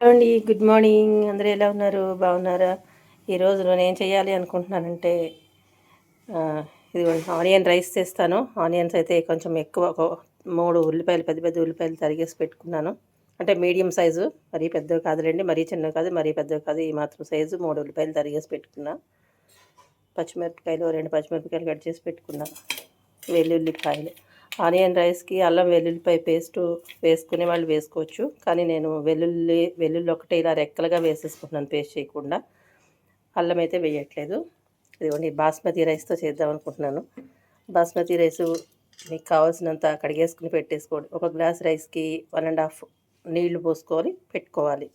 అండి good morning. అందరూ ఎలా ఉన్నారు? బాగున్నారా? ఈరోజు నేను ఏం చేయాలి అనుకుంటున్నానంటే ఇది ఆనియన్ రైస్ చేస్తాను. ఆనియన్స్ అయితే కొంచెం ఎక్కువ ఒక మూడు ఉల్లిపాయలు పెద్ద పెద్ద ఉల్లిపాయలు తరిగేసి పెట్టుకున్నాను. అంటే మీడియం సైజు మరీ పెద్దవి కాదులేండి మరీ చిన్నవి కాదు మరీ పెద్దవి కాదు ఈ మాత్రం సైజు మూడు ఉల్లిపాయలు తరిగేసి పెట్టుకున్నా. పచ్చిమిరపకాయలు రెండు పచ్చిమిరపకాయలు కట్ చేసి పెట్టుకున్నా. వెల్లుల్లిపాయలు. ఆనియన్ రైస్కి అల్లం వెల్లుల్లిపాయ పేస్ట్ వేసుకునే వాళ్ళు వేసుకోవచ్చు. కానీ నేను వెల్లుల్లి వెల్లుల్లి ఒకటే ఇలా రెక్కలుగా వేసేసుకుంటున్నాను పేస్ట్ చేయకుండా. అల్లం అయితే వేయట్లేదు. ఇదిగోండి బాస్మతి రైస్తో చేద్దాం అనుకుంటున్నాను. బాస్మతి రైస్ మీకు కావాల్సినంత కడిగేసుకుని పెట్టేసుకోండి. ఒక గ్లాస్ రైస్కి వన్ అండ్ హాఫ్ నీళ్ళు పోసుకొని పెట్టుకోవాలి.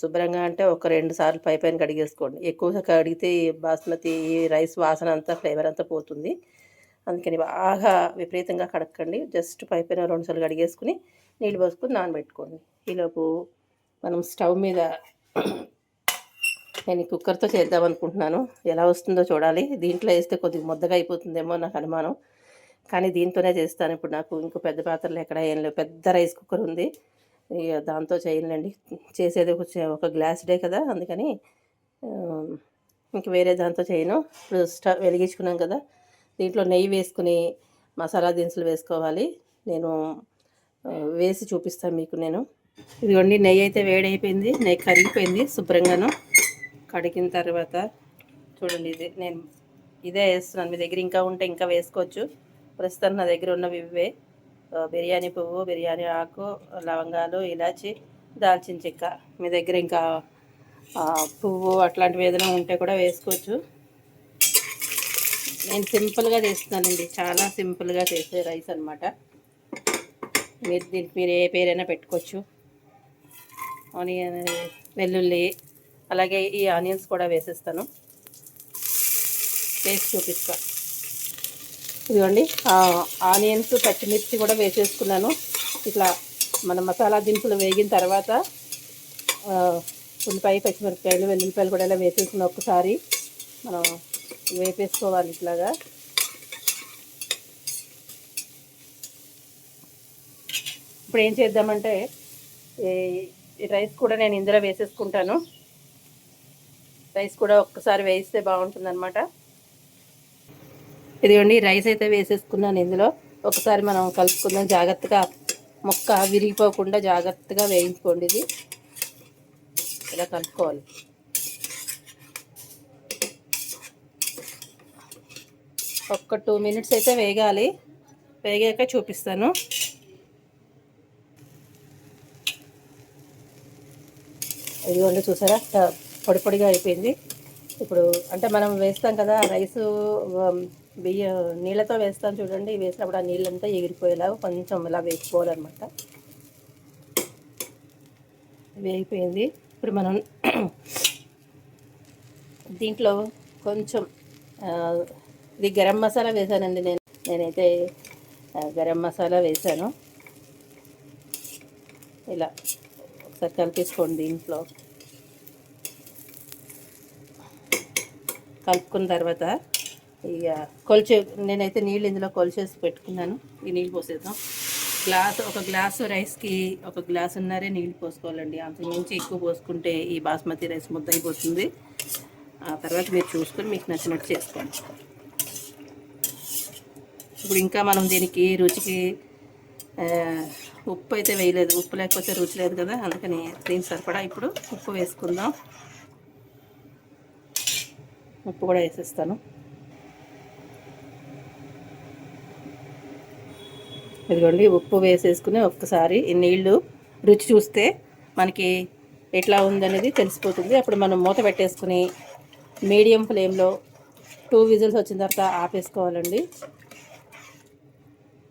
శుభ్రంగా అంటే ఒక రెండు సార్లు పై పైన కడిగేసుకోండి. ఎక్కువ కడిగితే బాస్మతి రైస్ వాసన అంతా ఫ్లేవర్ అంతా పోతుంది. అందుకని బాగా విపరీతంగా కడక్కండి. జస్ట్ పై పైన రెండు సార్లు కడిగేసుకుని నీళ్ళు పోసుకొని నానబెట్టుకోండి. ఈలోపు మనం స్టవ్ మీద నేను కుక్కర్తో చేద్దాం అనుకుంటున్నాను. ఎలా వస్తుందో చూడాలి. దీంట్లో వేస్తే కొద్దిగా ముద్దగా అయిపోతుందేమో నాకు అనుమానం. కానీ దీంతోనే చేస్తాను. ఇప్పుడు నాకు ఇంకో పెద్ద పాత్రలు ఎక్కడ ఏం లేవు. పెద్ద రైస్ కుక్కర్ ఉంది. ఇక దాంతో చేయనులేండి. చేసేది ఒక గ్లాస్ డే కదా. అందుకని ఇంక వేరే దాంతో చేయను. ఇప్పుడు స్టవ్ వెలిగించుకున్నాం కదా. దీంట్లో నెయ్యి వేసుకుని మసాలా దినుసులు వేసుకోవాలి. నేను వేసి చూపిస్తాను మీకు నేను. ఇదిగోండి నెయ్యి అయితే వేడైపోయింది నెయ్యి కరిగిపోయింది శుభ్రంగాను. కడిగిన తర్వాత చూడండి ఇది నేను ఇదే వేస్తున్నాను. మీ దగ్గర ఇంకా ఉంటే ఇంకా వేసుకోవచ్చు. ప్రస్తుతం నా దగ్గర ఉన్నవి ఇవే. బిర్యానీ పువ్వు బిర్యానీ ఆకు లవంగాలు ఇలాచి దాల్చిన చెక్క. మీ దగ్గర ఇంకా పువ్వు అట్లాంటివి ఏదైనా ఉంటే కూడా వేసుకోవచ్చు. నేను సింపుల్గా చేస్తున్నానండి. చాలా సింపుల్గా చేసే రైస్ అనమాట మీరు దీనికి మీరు ఏ పేరైనా పెట్టుకోవచ్చు. ఆనియన్ వెల్లుల్లి అలాగే ఈ ఆనియన్స్ కూడా వేసేస్తాను. వేసి చూపిస్తా. ఇదిగోండి ఆనియన్స్ పచ్చిమిర్చి కూడా వేసేసుకున్నాను. ఇట్లా మన మసాలా దినుసులు వేగిన తర్వాత ఉల్లిపాయ పచ్చిమిరపకాయలు వెల్లుల్లిపాయలు కూడా ఇలా వేసేసుకున్నాను ఒక్కసారి మనం వేపేసుకోవాలి ఇట్లాగా. ఇప్పుడు ఏం చేద్దామంటే ఈ- రైస్ కూడా నేను ఇందులో వేసేసుకుంటాను. రైస్ కూడా ఒక్కసారి వేయిస్తే బాగుంటుంది అనమాట ఇదిగోండి రైస్ అయితే వేసేసుకున్నాను ఇందులో. ఒకసారి మనం కలుపుకుందాం. జాగ్రత్తగా మొక్క విరిగిపోకుండా జాగ్రత్తగా వేయించుకోండి ఇది. ఇలా కలుపుకోవాలి. ఒక్క టూ మినిట్స్ అయితే వేగాలి. వేగాక చూపిస్తాను. ఇదిగోండి చూసారా? పొడి పొడిగా అయిపోయింది. ఇప్పుడు అంటే మనం వేస్తాం కదా రైస్ బియ్య నీళ్ళతో వేస్తాం చూడండి. వేసినప్పుడు ఆ నీళ్ళంతా ఎగిరిపోయేలాగా కొంచెం ఇలా వేసుకోవాలన్నమాట. వేగిపోయింది. ఇప్పుడు మనం దీంట్లో కొంచెం ఇది గరం మసాలా వేసానండి నేను. నేనైతే గరం మసాలా వేసాను. ఇలా ఒకసారి కలిపేసుకోండి దీంట్లో కలుపుకున్న తర్వాత ఇక కొలిచే నేనైతే నీళ్ళు ఇందులో కొలిచేసి పెట్టుకున్నాను. ఈ నీళ్ళు పోసేద్దాం. గ్లాస్ ఒక గ్లాసు రైస్కి ఒక గ్లాసున్నరే నీళ్ళు పోసుకోవాలండి. అంతకుమించి ఎక్కువ పోసుకుంటే ఈ బాస్మతి రైస్ ముద్ద అయిపోతుంది ఆ తర్వాత మీరు చూసుకొని మీకు నచ్చినట్టు చేసుకోండి. ఇప్పుడు ఇంకా మనం దీనికి రుచికి ఉప్పు అయితే వేయలేదు. ఉప్పు లేకపోతే రుచి లేదు కదా. అందుకని దీని సరిపడా ఇప్పుడు ఉప్పు వేసుకుందాం. ఉప్పు కూడా వేసేస్తాను. ఇదిగోండి ఉప్పు వేసేసుకుని ఒక్కసారి ఈ నీళ్ళు రుచి చూస్తే మనకి ఎట్లా ఉందనేది తెలిసిపోతుంది. అప్పుడు మనం మూత పెట్టేసుకుని మీడియం ఫ్లేమ్లో టూ విజిల్స్ వచ్చిన తర్వాత ఆపేసుకోవాలండి.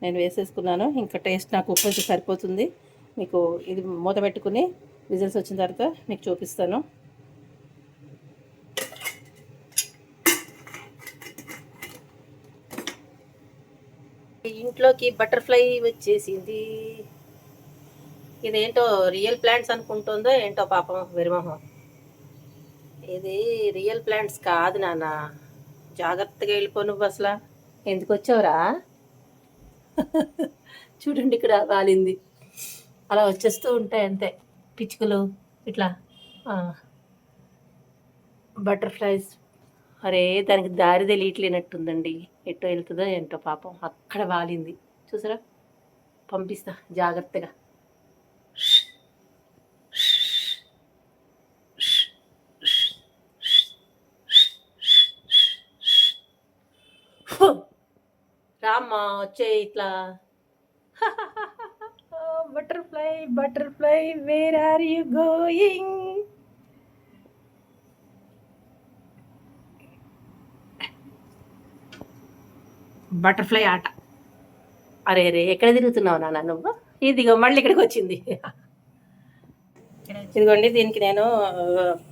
నేను వేసేసుకున్నాను. ఇంకా టేస్ట్ నాకు ఉప్పు అయితే సరిపోతుంది. మీకు ఇది మూత పెట్టుకుని విజిల్స్ వచ్చిన తర్వాత మీకు చూపిస్తాను. ఇంట్లోకి బటర్ఫ్లై వచ్చేసింది. ఇదేంటో రియల్ ప్లాంట్స్ అనుకుంటుందో ఏంటో పాపం విరమహం. ఇది రియల్ ప్లాంట్స్ కాదు నాన్న. జాగ్రత్తగా వెళ్ళిపో నువ్వు అసలు. ఎందుకు వచ్చావురా? చూడండి ఇక్కడ వాలింది అలా వచ్చేస్తూ ఉంటాయి అంతే. పిచ్చుకలు ఇట్లా బటర్ఫ్లైస్. అరే దానికి దారి తెలియట్లేనట్టుందండి. ఎట్టో వెళ్తుందో ఏంటో పాపం. అక్కడ వాలింది చూసారా? పంపిస్తా. జాగ్రత్తగా. రామ్మా వచ్చే ఇట్లా. Butterfly butterfly where are you going butterfly ఆట. అరే రే ఎక్కడ తిరుగుతున్నావు నాన్న నువ్వు? ఇదిగో మళ్ళీ ఇక్కడికి వచ్చింది. ఇదిగోండి దీనికి నేను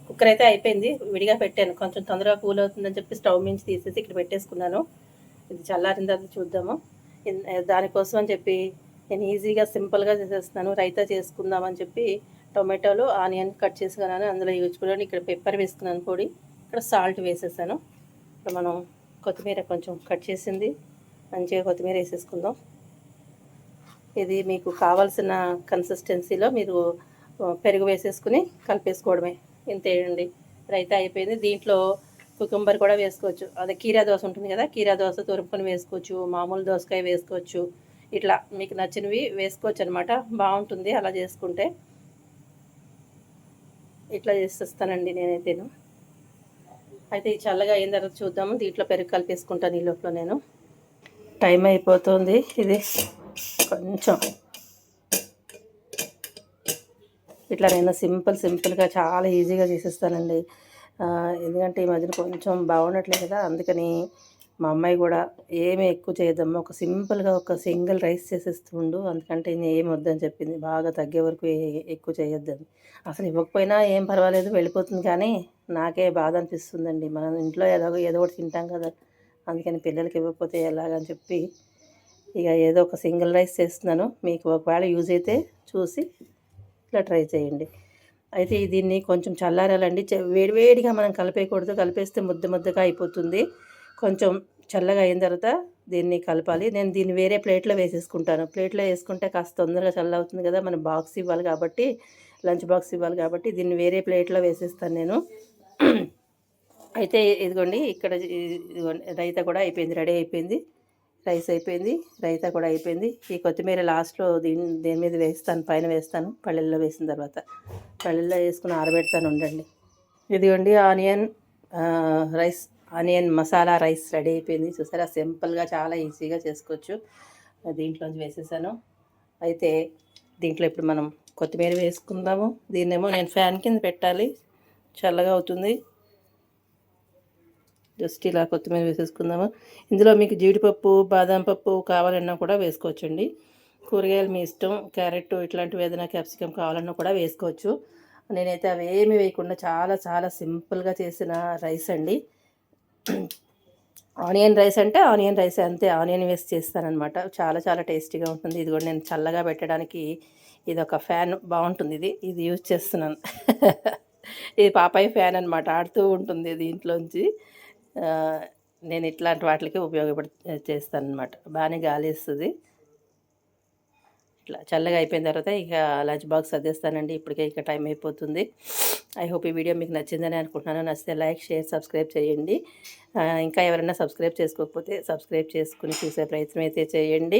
కుక్కర్ అయితే అయిపోయింది. విడిగా పెట్టాను. కొంచెం తొందరగా కూల్ అవుతుందని చెప్పి స్టవ్ మించి తీసేసి ఇక్కడ పెట్టేసుకున్నాను. ఇది చల్లారిన తర్వాత చూద్దాము. దానికోసం అని చెప్పి నేను ఈజీగా సింపుల్గా చేసేస్తున్నాను. రైతా చేసుకుందామని చెప్పి టొమాటోలు ఆనియన్ కట్ చేసుకున్నాను. అందులో యూజ్ఫుల్ ఇక్కడ పెప్పర్ వేసుకున్నాను పొడి. ఇక్కడ సాల్ట్ వేసేసాను. ఇప్పుడు మనం కొత్తిమీర కొంచెం కట్ చేసింది. మంచిగా కొత్తిమీర వేసేసుకుందాం. ఇది మీకు కావాల్సిన కన్సిస్టెన్సీలో మీరు పెరుగు వేసేసుకుని కలిపేసుకోవడమే. ఇంతేయండి రైతా అయిపోయింది. దీంట్లో కుకుంబర్ కూడా వేసుకోవచ్చు. అదే కీరా దోశ ఉంటుంది కదా కీరా దోశ తురుపుకొని వేసుకోవచ్చు మామూలు దోసకాయ వేసుకోవచ్చు. ఇట్లా మీకు నచ్చినవి వేసుకోవచ్చు అనమాట బాగుంటుంది అలా చేసుకుంటే. ఇట్లా చేసేస్తానండి నేనైతేను. అయితే ఈ చల్లగా అయిన తర్వాత చూద్దాము. దీంట్లో పెరుగు కలిపేసుకుంటాను ఈ లోపల నేను. టైం అయిపోతుంది. ఇది కొంచెం. ఇట్లా నేను సింపుల్ సింపుల్గా చాలా ఈజీగా చేసేస్తానండి. ఎందుకంటే ఈ మధ్యన కొంచెం బాగుండట్లేదు కదా అందుకని మా అమ్మాయి కూడా ఏమీ ఎక్కువ చేయదమ్మా ఒక సింపుల్గా ఒక సింగిల్ రైస్ చేసేస్తుండు అందుకంటే నేను ఏం వద్దని చెప్పింది బాగా తగ్గే వరకు ఎక్కువ చేయొద్దని అసలు ఇవ్వకపోయినా ఏం పర్వాలేదు వెళ్ళిపోతుంది కానీ నాకే బాధ అనిపిస్తుందండి. మనం ఇంట్లో ఎలాగో ఏదో ఒకటి తింటాం కదా అందుకని పిల్లలకి ఇవ్వకపోతే ఎలాగని చెప్పి ఇక ఏదో ఒక సింగిల్ రైస్ చేస్తున్నాను. మీకు ఒకవేళ యూజ్ అయితే చూసి ఇట్లా ట్రై చేయండి. అయితే దీన్ని కొంచెం చల్లారాలండి. వేడివేడిగా మనం కలిపేయకూడదు. కలిపేస్తే ముద్ద ముద్దగా అయిపోతుంది. కొంచెం చల్లగా అయిన తర్వాత దీన్ని కలపాలి. నేను దీన్ని వేరే ప్లేట్లో వేసేసుకుంటాను. ప్లేట్లో వేసుకుంటే కాస్త తొందరగా చల్ల అవుతుంది కదా. మనం బాక్స్ ఇవ్వాలి కాబట్టి లంచ్ బాక్స్ ఇవ్వాలి కాబట్టి దీన్ని వేరే ప్లేట్లో వేసేస్తాను నేను. అయితే ఇదిగోండి ఇక్కడ ఇదిగోండి రైతా కూడా అయిపోయింది రెడీ అయిపోయింది. రైస్ అయిపోయింది. రైతా కూడా అయిపోయింది. ఈ కొత్తిమీర లాస్ట్లో దీని దేని మీద వేస్తాను పైన వేస్తాను. పల్లెల్లో వేసిన తర్వాత పల్లెల్లో వేసుకుని ఆరబెడతాను ఉండండి. ఇదిగోండి onion rice onion masala rice ready అయిపోయింది. చూసారా? సింపుల్గా చాలా ఈజీగా చేసుకోవచ్చు. దీంట్లోంచి వేసేసాను. అయితే దీంట్లో ఇప్పుడు మనం కొత్తిమీర వేసుకుందాము. దీన్నేమో నేను ఫ్యాన్ కింద పెట్టాలి. చల్లగా అవుతుంది. జస్ట్ ఇలా కొత్తిమీర వేసేసుకుందాము. ఇందులో మీకు జీడిపప్పు బాదం పప్పు కావాలన్నా కూడా వేసుకోవచ్చండి. కూరగాయలు మీ ఇష్టం క్యారెట్ ఇట్లాంటివి ఏదైనా క్యాప్సికమ్ కావాలన్నా కూడా వేసుకోవచ్చు. నేనైతే అవి ఏమి వేయకుండా చాలా చాలా సింపుల్గా చేసిన రైస్ అండి. ఆనియన్ రైస్ అంటే ఆనియన్ రైస్ అంతే ఆనియన్ వేసి చేస్తానమాట చాలా చాలా టేస్టీగా ఉంటుంది. ఇది కూడా నేను చల్లగా పెట్టడానికి ఇది ఒక ఫ్యాన్ బాగుంటుంది ఇది. ఇది యూజ్ చేస్తున్నాను. ఇది పాపాయి ఫ్యాన్ అనమాట ఆడుతూ ఉంటుంది దీంట్లోంచి. నేను ఇట్లాంటి వాటికి ఉపయోగపడి చేస్తాను అనమాట బాగానే గాలి ఇస్తుంది ఇట్లా చల్లగా అయిపోయిన తర్వాత ఇక లంచ్ బాక్స్ సర్దేస్తానండి. ఇప్పటికే ఇక టైం అయిపోతుంది. ఐ హోప్ ఈ వీడియో మీకు నచ్చిందని అనుకుంటున్నాను. నచ్చితే లైక్ షేర్ సబ్స్క్రైబ్ చేయండి. ఇంకా ఎవరైనా సబ్స్క్రైబ్ చేసుకోకపోతే సబ్స్క్రైబ్ చేసుకుని చూసే ప్రయత్నం అయితే చేయండి.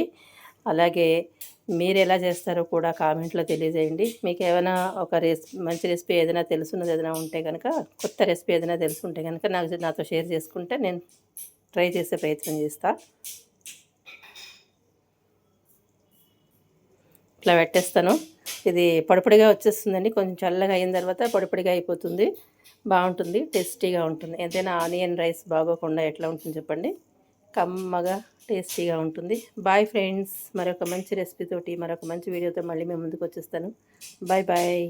అలాగే మీరు ఎలా చేస్తారో కూడా కామెంట్లో తెలియజేయండి. మీకు ఏమైనా ఒక రెసిపీ మంచి రెసిపీ ఏదైనా తెలుసున్నది ఏదైనా ఉంటే కనుక కొత్త రెసిపీ ఏదైనా తెలుసుంటే కనుక నాకు నాతో షేర్ చేసుకుంటే నేను ట్రై చేసే ప్రయత్నం చేస్తాను ఇట్లా పెట్టేస్తాను. ఇది పొడిపొడిగా వచ్చేస్తుందండి. కొంచెం చల్లగా అయిన తర్వాత పొడిపొడిగా అయిపోతుంది. బాగుంటుంది టేస్టీగా ఉంటుంది. ఏదైనా ఆనియన్ రైస్ బాగోకుండా ఎట్లా ఉంటుంది చెప్పండి. కమ్మగా టేస్టీగా ఉంటుంది. బాయ్ ఫ్రెండ్స్ మరొక మంచి రెసిపీతోటి మరొక మంచి వీడియోతో మళ్ళీ మేము ముందుకు వచ్చేస్తాను. Bye bye